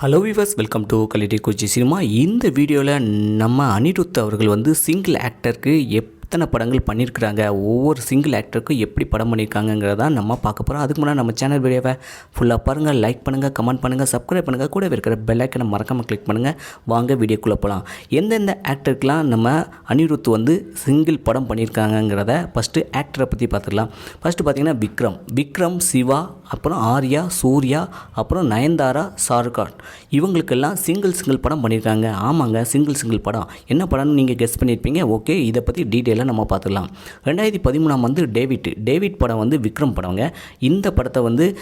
Hello viewers welcome to கலிட்டி குச்சி cinema இந்த வீடியோவில் நம்ம அனிருத் அவர்கள் வந்து சிங்கிள் ஆக்டருக்கு எத்தனை படங்கள் பண்ணியிருக்கிறாங்க ஒவ்வொரு சிங்கிள் ஆக்டருக்கும் எப்படி படம் பண்ணியிருக்காங்கங்கிறத நம்ம பார்க்க போகிறோம் அதுக்கு முன்னாடி நம்ம சேனல் வீடியோவை ஃபுல்லாக பாருங்கள் லைக் பண்ணுங்கள் கமெண்ட் பண்ணுங்கள் சப்ஸ்கிரைப் பண்ணுங்கள் கூட இருக்கிற பெல்லைக்கனை மறக்காமல் கிளிக் பண்ணுங்கள் வாங்க வீடியோக்குள்ளே போகலாம் எந்தெந்த ஆக்டருக்கெலாம் நம்ம அனிருத் வந்து சிங்கிள் படம் பண்ணியிருக்காங்கங்கிறத ஃபஸ்ட்டு ஆக்டரை பற்றி பார்த்துக்கலாம். ஃபஸ்ட்டு பார்த்தீங்கன்னா விக்ரம். விக்ரம் சிவா அப்புறம் ஆர்யா சூர்யா அப்புறம் நயன்தாரா ஷாருக்கான். இவங்களுக்கெல்லாம் சிங்கிள் சிங்கிள் படம் பண்ணியிருக்காங்க ஆமாங்க சிங்கிள் சிங்கிள் படம். என்ன படம்னு நீங்கள் கெஸ் பண்ணியிருப்பீங்க ஓகே இதை பற்றி டீட்டெயிலாக நம்ம பார்த்துக்கலாம். ரெண்டாயிரத்தி பதிமூணாம் வந்து டேவிட். டேவிட் படம் வந்து விக்ரம் படங்க இந்த படத்தை வந்து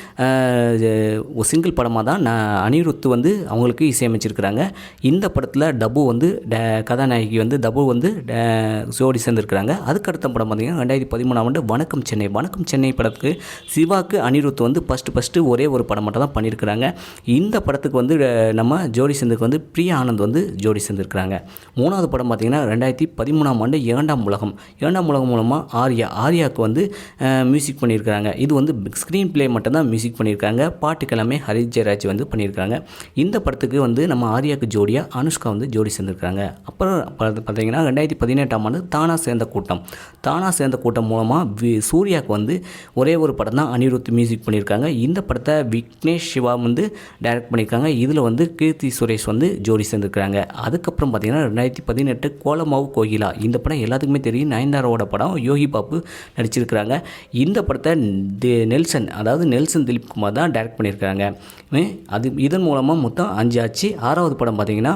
சிங்கிள் படமாக தான் நான் அனிருத் வந்து அவங்களுக்கு இசையமைச்சிருக்கிறாங்க. இந்த படத்தில் டபு வந்து ட- கதாநாயகி வந்து டபு வந்து ட- ஜோடி சேர்ந்துருக்கிறாங்க. அதுக்கடுத்த படம் பார்த்தீங்கன்னா ரெண்டாயிரத்தி பதிமூணாம் ஆண்டு வணக்கம் சென்னை. வணக்கம் சென்னை படத்துக்கு சிவாக்கு அனிருத் வந்து ஃபஸ்ட்டு ஃபஸ்ட்டு ஒரே ஒரு படம் மட்டும் தான் பண்ணியிருக்கிறாங்க. இந்த படத்துக்கு வந்து நம்ம ஜோடி சேர்ந்துக்கு வந்து பிரியா ஆனந்த் வந்து ஜோடி சேர்ந்துருக்கிறாங்க. மூணாவது படம் பார்த்தீங்கன்னா ரெண்டாயிரத்தி பதிமூணாம் ஆண்டு இரண்டாம் உலகம். இரண்டாம் உலகம் மூலமாக ஆர்யா ஆர்யாவுக்கு வந்து மியூசிக் பண்ணியிருக்கிறாங்க. இது வந்து ஸ்க்ரீன் ப்ளே மட்டும்தான் மியூசிக் பண்ணியிருக்காங்க. பாட்டுக்கு எல்லாமே ஹரித் ஜெயராஜ் வந்து பண்ணியிருக்காங்க இந்த படத்துக்கு வந்து நம்ம ஆர்யாவுக்கு ஜோடியாக அனுஷ்கா வந்து ஜோடி சேர்ந்துருக்காங்க அப்புறம் பார்த்து- பார்த்தீங்கன்னா ரெண்டாயிரத்தி பதினெட்டாம் ஆண்டு தானா சேர்ந்த கூட்டம். தானா சேர்ந்த கூட்டம் மூலமாக வி சூர்யாவுக்கு வந்து ஒரே ஒரு படம் தான் அனிருத் மியூசிக் பண்ணியிருக்காங்க. இந்த படத்தை விக்னேஷ் சிவா வந்து டைரக்ட் பண்ணியிருக்காங்க. இதில் வந்து கீர்த்தி சுரேஷ் வந்து ஜோடி சேர்ந்துருக்காங்க அதுக்கப்புறம் பார்த்திங்கன்னா ரெண்டாயிரத்தி பதினெட்டு கோலமாவு கோகிலா. இந்த படம் எல்லாத்துக்குமே தெரியும். நயன்தாராவோட படம் யோகி பாபு நடிச்சிருக்கிறாங்க. இந்த படத்தை நெல்சன் அதாவது நெல்சன் திலீப் குமார் தான் டைரக்ட் பண்ணியிருக்காங்க அது இதன் மூலமாக மொத்தம் அஞ்சு ஆச்சு. ஆறாவது படம் பார்த்தீங்கன்னா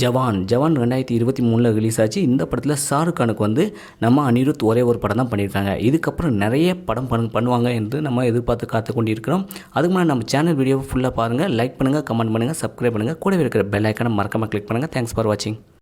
ஜவான். ஜவான் ரெண்டாயிரத்தி இருபத்தி மூணில் ரிலீஸ் ஆச்சு. இந்த படத்தில் ஷாருக் கானுக்கு வந்து நம்ம அனிருத் ஒரே ஒரு படம் தான் பண்ணியிருக்காங்க. இதுக்கப்புறம் நிறைய படம் பண்ணுவாங்க என்று நம்ம எதிர்பார்த்து காத்து கொண்டு பண்ணியிருக்கிறோம். அதுக்கு முன்னாடி நம்ம சேனல் வீடியோவை ஃபுல்லாக பாருங்கள் லைக் பண்ணுங்கள் கமெண்ட் பண்ணுங்கள் சப்ஸ்கிரைப் பண்ணுங்கள் கூடவே இருக்கிற பெல் ஐக்கனை மறக்காமல் கிளிக் பண்ணுங்கள் தேங்க்ஸ் ஃபார் வாட்சிங்